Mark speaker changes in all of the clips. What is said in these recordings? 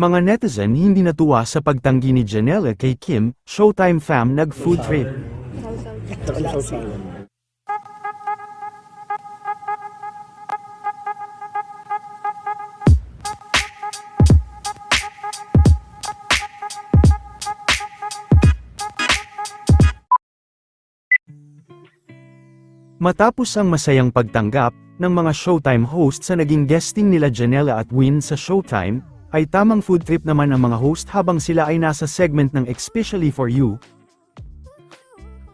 Speaker 1: Mga netizen hindi natuwa sa pagtanggi ni Janela kay Kim, Showtime fam nag-food trip. Matapos ang masayang pagtanggap ng mga Showtime host sa naging guesting nila Janela at Win sa Showtime, ay tamang food trip naman ang mga host habang sila ay nasa segment ng Especially For You.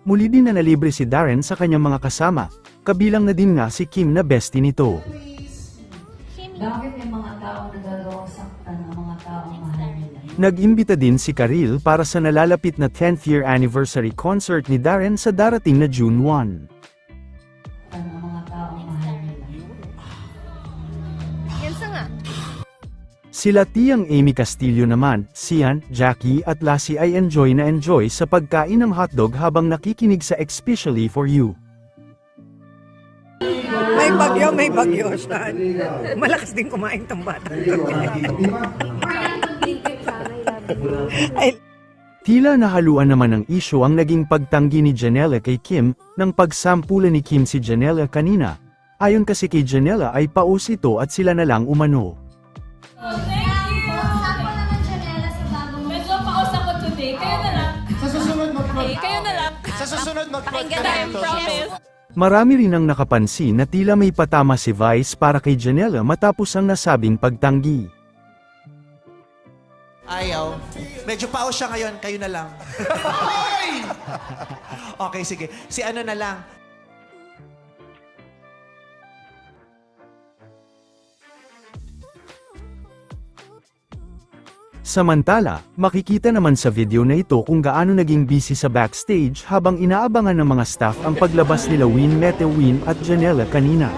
Speaker 1: Muli din na nalibre si Darren sa kanyang mga kasama, kabilang na din nga si Kim na bestie nito.
Speaker 2: Bakit may mga tao nagagawang saktan ng mga taong mahal nila?
Speaker 1: Nag-imbita din si Karil para sa nalalapit na 10th year anniversary concert ni Darren sa darating na June 1.
Speaker 2: Saktan ng mga taong mahal
Speaker 1: Sila tiyang Amy Castillo naman, Sian, Jackie at Lassie ay enjoy na enjoy sa pagkain ng hotdog habang nakikinig sa Especially For You.
Speaker 3: May bagyo, may bagyo, Sean. Malakas din kumain tong bata. Ay,
Speaker 1: Tila nahaluan naman ng isyo ang naging pagtanggi ni Janela kay Kim, nang pagsampula ni Kim si Janela kanina. Ayon kasi kay Janela ay paus ito at sila na lang umano.
Speaker 4: Medyo paus ako today. Kayo na lang.
Speaker 5: Sa susunod mag
Speaker 4: Okay, kayo na lang.
Speaker 5: Sa susunod mag
Speaker 4: Pakinggan tayo, promise.
Speaker 1: Marami rin ang nakapansin na tila may patama si Vice para kay Janela matapos ang nasabing pagtanggi.
Speaker 6: Ayaw. Medyo paos siya ngayon, kayo na lang. okay, sige. Si ano na lang.
Speaker 1: Samantala, makikita naman sa video na ito kung gaano naging busy sa backstage habang inaabangan ng mga staff ang paglabas nila Win Mete Win at Janela kanina.